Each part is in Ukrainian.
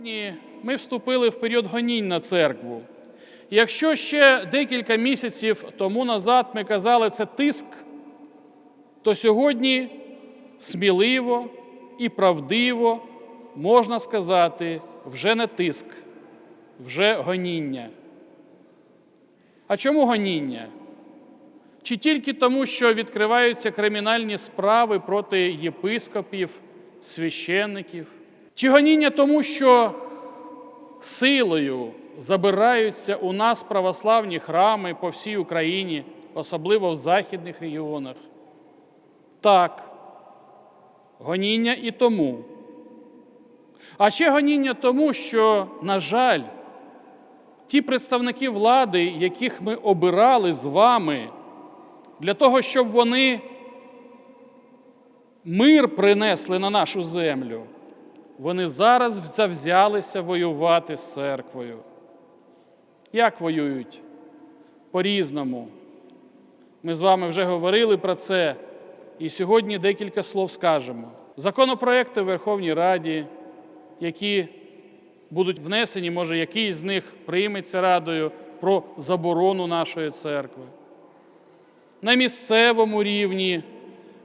Сьогодні ми вступили в період гонінь на церкву. Якщо ще декілька місяців тому назад ми казали це тиск, то сьогодні сміливо і правдиво можна сказати вже не тиск, вже гоніння. А чому гоніння? Чи тільки тому, що відкриваються кримінальні справи проти єпископів, священників? Чи гоніння тому, що силою забираються у нас православні храми по всій Україні, особливо в західних регіонах? Так, гоніння і тому. А ще гоніння тому, що, на жаль, ті представники влади, яких ми обирали з вами, для того, щоб вони мир принесли на нашу землю, вони зараз завзялися воювати з церквою. Як воюють? По-різному. Ми з вами вже говорили про це, і сьогодні декілька слов скажемо. Законопроекти в Верховній Раді, які будуть внесені, може, якийсь з них прийметься Радою про заборону нашої церкви. На місцевому рівні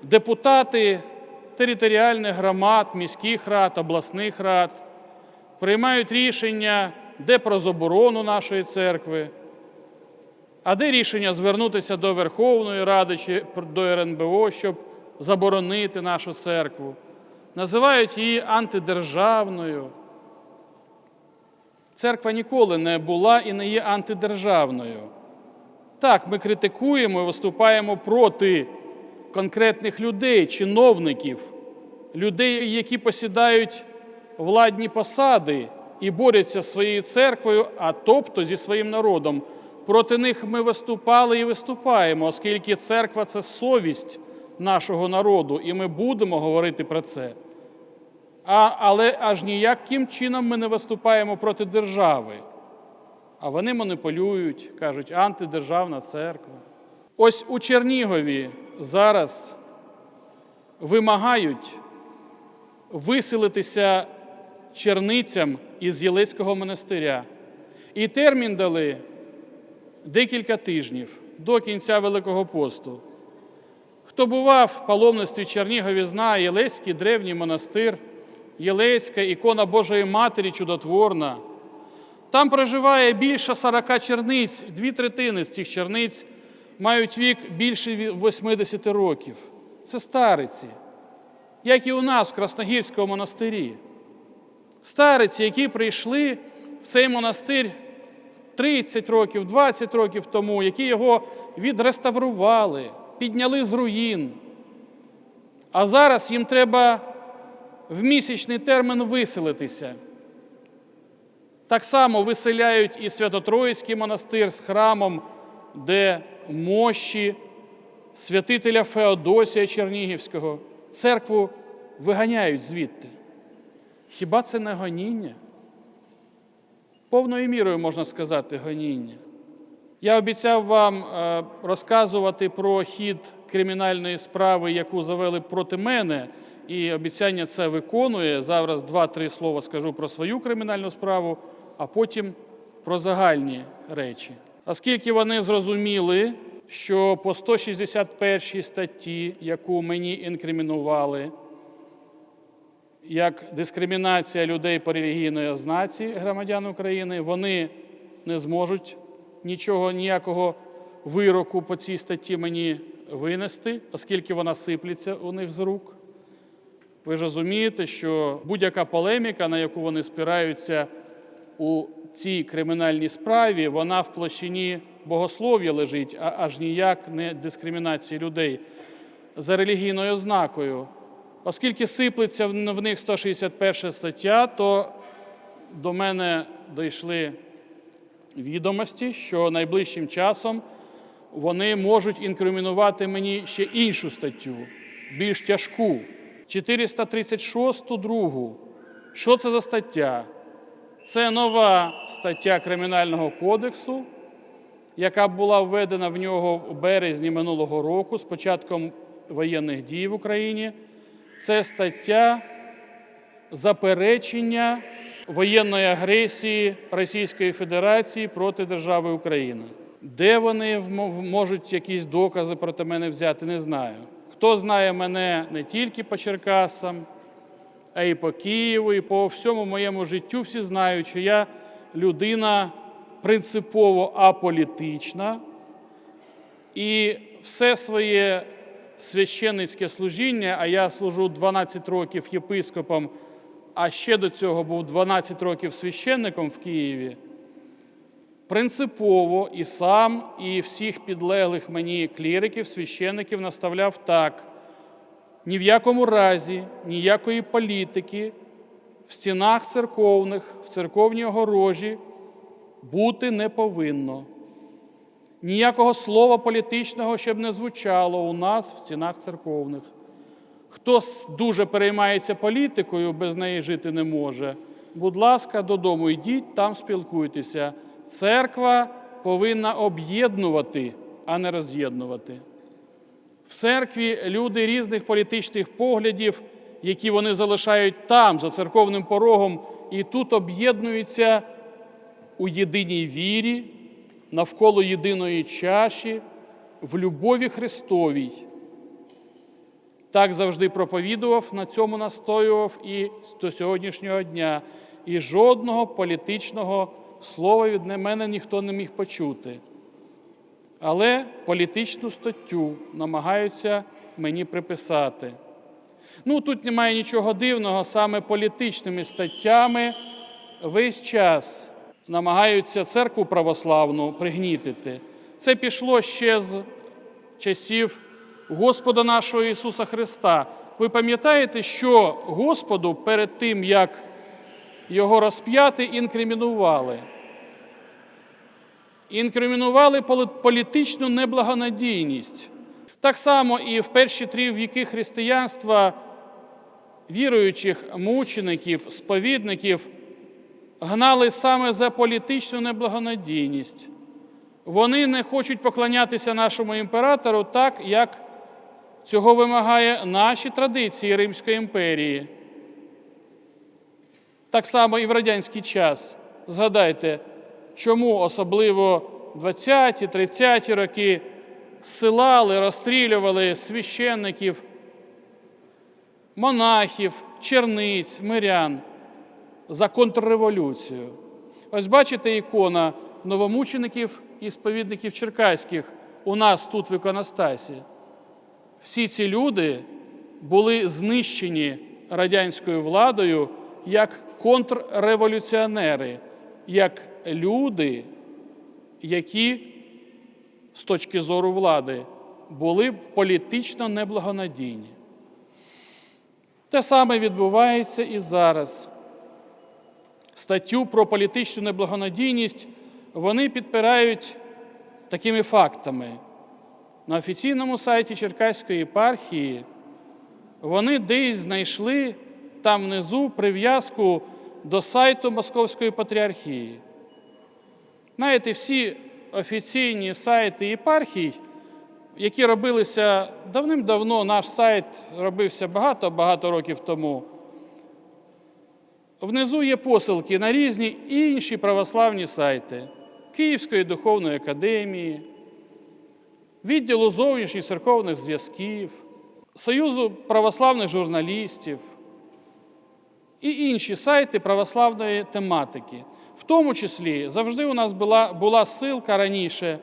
депутати територіальних громад, міських рад, обласних рад приймають рішення, де про заборону нашої церкви, а де рішення звернутися до Верховної Ради чи до РНБО, щоб заборонити нашу церкву. Називають її антидержавною. Церква ніколи не була і не є антидержавною. Так, ми критикуємо і виступаємо проти конкретних людей, чиновників, людей, які посідають владні посади і борються зі своєю церквою, а тобто зі своїм народом. Проти них ми виступали і виступаємо, оскільки церква це совість нашого народу, і ми будемо говорити про це. А, Але аж ніяким чином ми не виступаємо проти держави. А вони маніпулюють, кажуть, антидержавна церква. Ось у Чернігові зараз вимагають виселитися черницям із Єлецького монастиря. І термін дали декілька тижнів до кінця Великого посту. Хто бував в паломництві Чернігові, знає Єлецький древній монастир, Єлецька ікона Божої Матері чудотворна. Там проживає більше 40 черниць, дві третини з цих черниць мають вік більше 80 років. Це стариці, як і у нас в Красногірському монастирі. Стариці, які прийшли в цей монастир 30 років, 20 років тому, які його відреставрували, підняли з руїн. А зараз їм треба в місячний термін виселитися. Так само виселяють і Свято-Троїцький монастир з храмом, де мощі святителя Феодосія Чернігівського. Церкву виганяють звідти. Хіба це не гоніння? Повною мірою можна сказати гоніння. Я обіцяв вам е, розказувати про хід кримінальної справи, яку завели проти мене, і обіцяння це виконує. Зараз два-три слова скажу про свою кримінальну справу, а потім про загальні речі. Оскільки вони зрозуміли, що по 161 статті, яку мені інкримінували, як дискримінація людей по релігійної ознаці громадян України, вони не зможуть нічого, ніякого вироку по цій статті мені винести, оскільки вона сиплеться у них з рук. Ви ж розумієте, що будь-яка полеміка, на яку вони спираються у цій кримінальній справі, вона в площині богослов'я лежить, а аж ніяк не дискримінації людей за релігійною ознакою. Оскільки сиплеться в них 161 стаття, то до мене дійшли відомості, що найближчим часом вони можуть інкримінувати мені ще іншу статтю, більш тяжку. 436 другу. Що це за стаття? Це нова стаття Кримінального кодексу, яка була введена в нього в березні минулого року з початком воєнних дій в Україні. Це стаття заперечення воєнної агресії Російської Федерації проти держави Україна. Де вони можуть якісь докази проти мене взяти, не знаю. Хто знає мене не тільки по Черкасам, а й по Києву, і по всьому моєму життю, всі знають, що я людина принципово аполітична, і все своє священницьке служіння, а я служу 12 років єпископом, а ще до цього був 12 років священником в Києві, принципово і сам, і всіх підлеглих мені кліриків, священників наставляв так. Ні в якому разі ніякої політики в стінах церковних, в церковній огорожі бути не повинно. Ніякого слова політичного, щоб не звучало у нас в стінах церковних. Хто дуже переймається політикою, без неї жити не може, будь ласка, додому йдіть, там спілкуйтеся. Церква повинна об'єднувати, а не роз'єднувати. В церкві люди різних політичних поглядів, які вони залишають там, за церковним порогом, і тут об'єднуються у єдиній вірі, навколо єдиної чаші, в любові Христовій. Так завжди проповідував, на цьому настоював і до сьогоднішнього дня. І жодного політичного слова від мене ніхто не міг почути. Але політичну статтю намагаються мені приписати. Ну, тут немає нічого дивного, саме політичними статтями весь час намагаються церкву православну пригнітити. Це пішло ще з часів Господа нашого Ісуса Христа. Ви пам'ятаєте, що Господу перед тим, як його розп'яти, інкримінували? Інкримінували політичну неблагонадійність. Так само і в перші три віки християнства віруючих мучеників, сповідників гнали саме за політичну неблагонадійність. Вони не хочуть поклонятися нашому імператору так, як цього вимагає наші традиції Римської імперії. Так само і в радянський час. Згадайте, чому особливо 20-ті, 30-ті роки зсилали, розстрілювали священників, монахів, черниць, мирян за контрреволюцію. Ось бачите ікона новомучеників і сповідників черкаських у нас тут в іконостасі. Всі ці люди були знищені радянською владою як контрреволюціонери, як люди, які з точки зору влади були політично неблагонадійні. Те саме відбувається і зараз. Статтю про політичну неблагонадійність вони підпирають такими фактами. На офіційному сайті Черкаської єпархії вони десь знайшли там внизу прив'язку до сайту Московської патріархії. Знаєте, всі офіційні сайти єпархій, які робилися давним-давно, наш сайт робився багато-багато років тому. Внизу є посилки на різні інші православні сайти Київської духовної академії, відділу зовнішніх церковних зв'язків, Союзу православних журналістів і інші сайти православної тематики. Тому числі завжди у нас була, була ссылка раніше,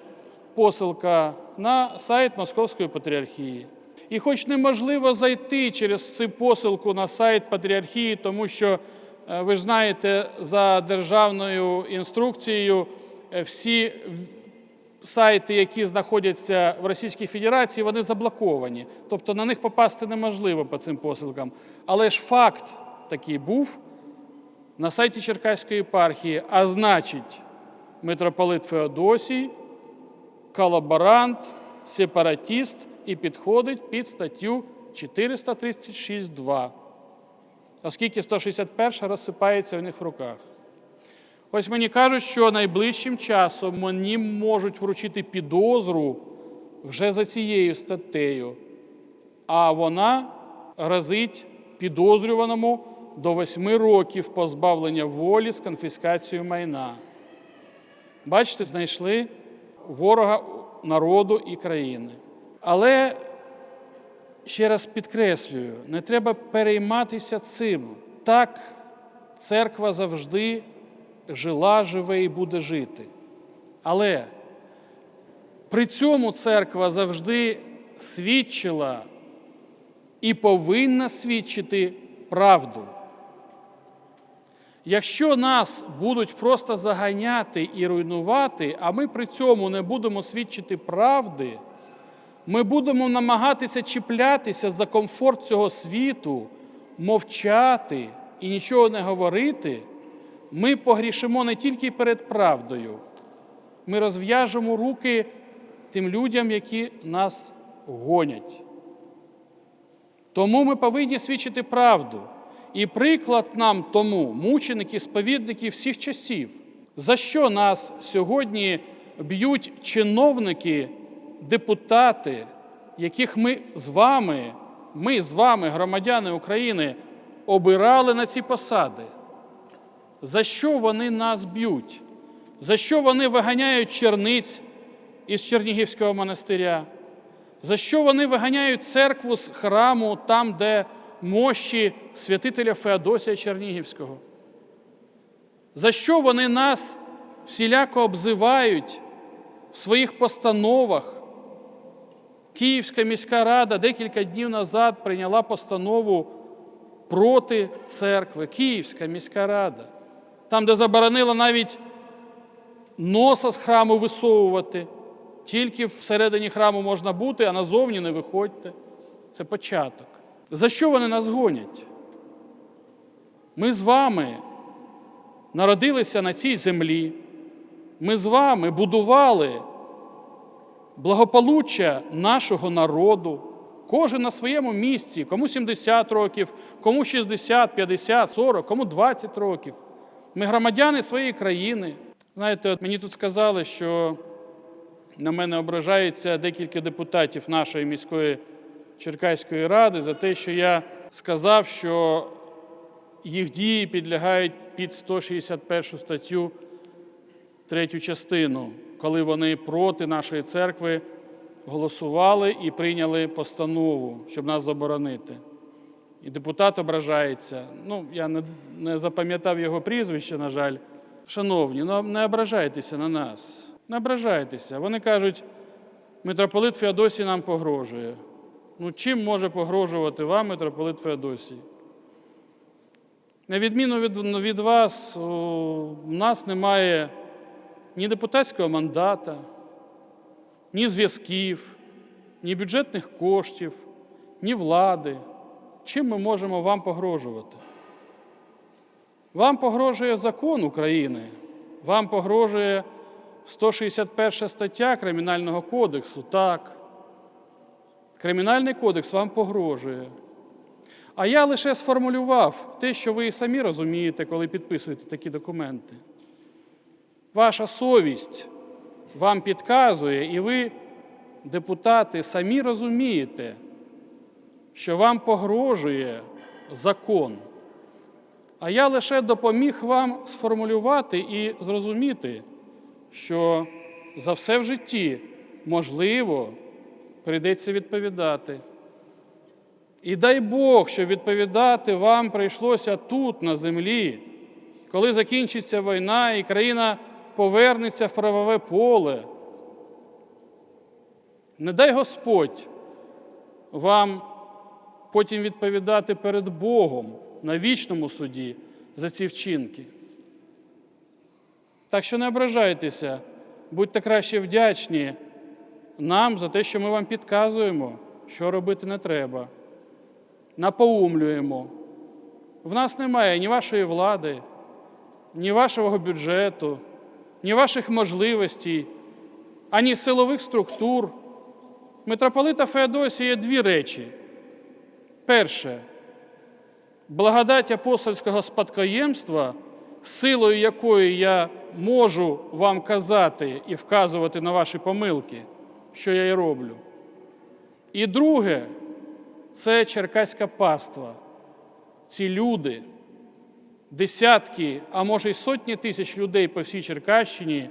посилка на сайт Московської патріархії. І хоч неможливо зайти через цю посилку на сайт патріархії, тому що е, ви ж знаєте, за державною інструкцією е, всі сайти, які знаходяться в Російській Федерації, вони заблоковані. Тобто на них попасти неможливо по цим посилкам. Але ж факт такий був на сайті Черкаської єпархії, а значить, митрополит Феодосій, колаборант, сепаратіст і підходить під статтю 436.2, оскільки 161 розсипається у них в руках. Ось мені кажуть, що найближчим часом мені можуть вручити підозру вже за цією статтею, а вона грозить підозрюваному до 8 років позбавлення волі з конфіскацією майна. Бачите, знайшли ворога народу і країни. Але ще раз підкреслюю, не треба перейматися цим. Так церква завжди жила, живе і буде жити. Але при цьому церква завжди свідчила і повинна свідчити правду. Якщо нас будуть просто заганяти і руйнувати, а ми при цьому не будемо свідчити правди, ми будемо намагатися чіплятися за комфорт цього світу, мовчати і нічого не говорити, ми погрішимо не тільки перед правдою, ми розв'яжемо руки тим людям, які нас гонять. Тому ми повинні свідчити правду. І приклад нам тому мученики, сповідники всіх часів. За що нас сьогодні б'ють чиновники, депутати, яких ми з вами, ми з вами, громадяни України, обирали на ці посади? За що вони нас б'ють? За що вони виганяють черниць із Чернігівського монастиря? За що вони виганяють церкву з храму там, де мощі святителя Феодосія Чернігівського? За що вони нас всіляко обзивають в своїх постановах? Київська міська рада декілька днів назад прийняла постанову проти церкви. Київська міська рада, там, де заборонила навіть носа з храму висовувати. Тільки всередині храму можна бути, а назовні не виходьте. Це початок. За що вони нас гонять? Ми з вами народилися на цій землі. Ми з вами будували благополуччя нашого народу. Кожен на своєму місці, кому 70 років, кому 60, 50, 40, кому 20 років. Ми громадяни своєї країни. Знаєте, от мені тут сказали, що на мене ображаються декілька депутатів нашої міської Черкаської ради за те, що я сказав, що їх дії підлягають під 161 статтю, третю частину, коли вони проти нашої церкви голосували і прийняли постанову, щоб нас заборонити. І депутат ображається. Ну, я не, не запам'ятав його прізвище, на жаль. Шановні, ну не ображайтеся на нас. Не ображайтеся. Вони кажуть, митрополит Феодосій нам погрожує. Ну, чим може погрожувати вам митрополит Феодосій? На відміну від, від вас, у нас немає ні депутатського мандата, ні зв'язків, ні бюджетних коштів, ні влади. Чим ми можемо вам погрожувати? Вам погрожує закон України, вам погрожує 161 стаття Кримінального кодексу. Так. Кримінальний кодекс вам погрожує. А я лише сформулював те, що ви і самі розумієте, коли підписуєте такі документи. Ваша совість вам підказує, і ви, депутати, самі розумієте, що вам погрожує закон. А я лише допоміг вам сформулювати і зрозуміти, що за все в житті можливо прийдеться відповідати. І дай Бог, що відповідати вам прийшлося тут, на землі, коли закінчиться війна і країна повернеться в правове поле. Не дай Господь вам потім відповідати перед Богом на вічному суді за ці вчинки. Так що не ображайтеся, будьте краще вдячні нам за те, що ми вам підказуємо, що робити не треба. Напоумлюємо. В нас немає ні вашої влади, ні вашого бюджету, ні ваших можливостей, ані силових структур. Митрополита Феодосія дві речі. Перше благодать апостольського спадкоємства, силою якої я можу вам казати і вказувати на ваші помилки, що я і роблю. І друге це черкаська паства. Ці люди, десятки, а може й сотні тисяч людей по всій Черкащині,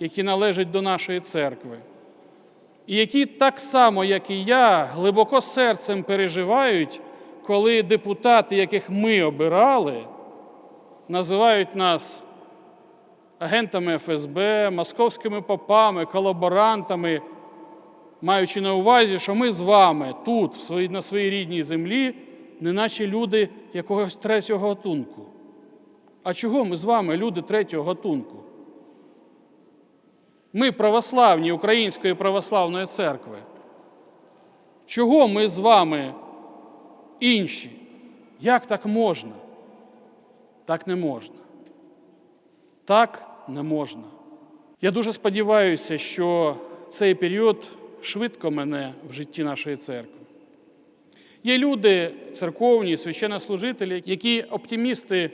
які належать до нашої церкви, і які так само, як і я, глибоко серцем переживають, коли депутати, яких ми обирали, називають нас агентами ФСБ, московськими попами, колаборантами, маючи на увазі, що ми з вами тут, на своїй рідній землі, неначе люди якогось третього гатунку. А чого ми з вами, люди третього гатунку? Ми православні Української православної церкви. Чого ми з вами інші? Як так можна? Так не можна. Так не можна. Я дуже сподіваюся, що цей період швидко мене в житті нашої церкви. Є люди церковні, священнослужителі, які оптимісти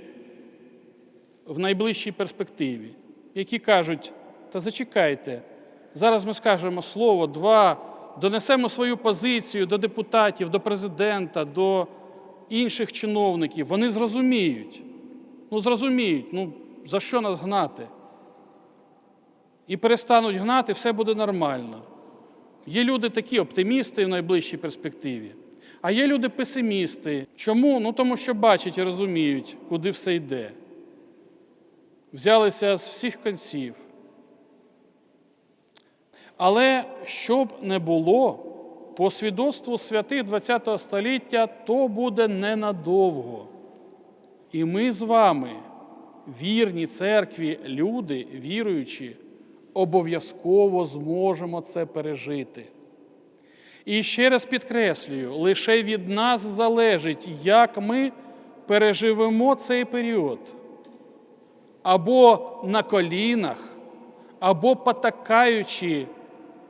в найближчій перспективі, які кажуть, та зачекайте, зараз ми скажемо слово, два, донесемо свою позицію до депутатів, до президента, до інших чиновників. Вони зрозуміють. Ну, зрозуміють, ну за що нас гнати? І перестануть гнати, все буде нормально. Є люди такі оптимісти в найближчій перспективі, а є люди песимісти. Чому? Ну тому що бачать і розуміють, куди все йде. Взялися з всіх кінців. Але щоб не було, по свідоцтву святих ХХ століття, то буде ненадовго. І ми з вами, вірні церкві, люди, віруючі, обов'язково зможемо це пережити. І ще раз підкреслюю, лише від нас залежить, як ми переживемо цей період. Або на колінах, або потакаючи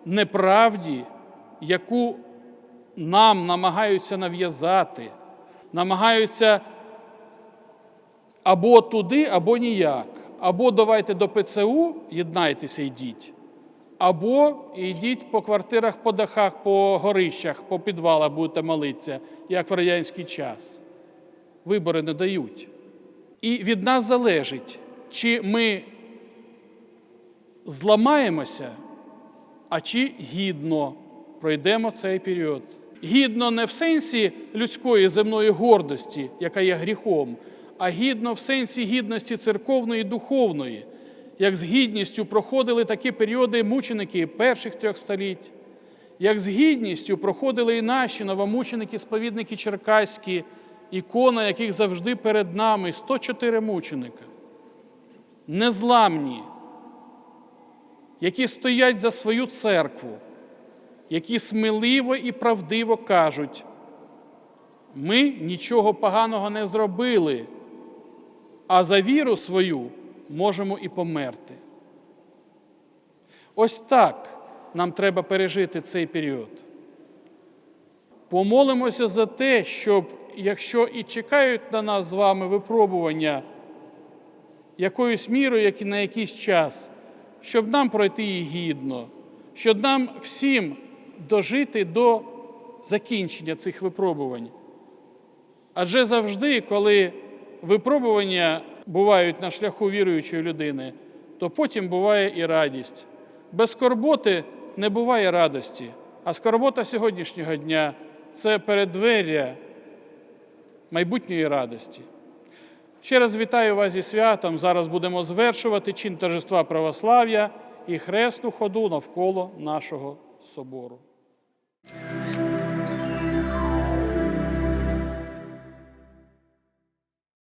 неправді, яку нам намагаються нав'язати, намагаються або туди, або ніяк. Або давайте до ПЦУ, єднайтеся, йдіть, або йдіть по квартирах, по дахах, по горищах, по підвалах будете молитися, як в радянський час. Вибори не дають. І від нас залежить, чи ми зламаємося, а чи гідно пройдемо цей період. Гідно не в сенсі людської земної гордості, яка є гріхом, а гідно в сенсі гідності церковної і духовної, як з гідністю проходили такі періоди мученики перших трьох століть, як з гідністю проходили і наші новомученики, сповідники черкаські, ікона, яких завжди перед нами 104 мученика. Незламні, які стоять за свою церкву, які сміливо і правдиво кажуть, ми нічого поганого не зробили, а за віру свою можемо і померти. Ось так нам треба пережити цей період. Помолимося за те, щоб, якщо і чекають на нас з вами випробування якоюсь мірою, на якийсь час, щоб нам пройти її гідно, щоб нам всім дожити до закінчення цих випробувань. Адже завжди, коли випробування бувають на шляху віруючої людини, то потім буває і радість. Без скорботи не буває радості, а скорбота сьогоднішнього дня це передверя майбутньої радості. Ще раз вітаю вас зі святом. Зараз будемо звершувати чин торжества православ'я і хресну ходу навколо нашого собору.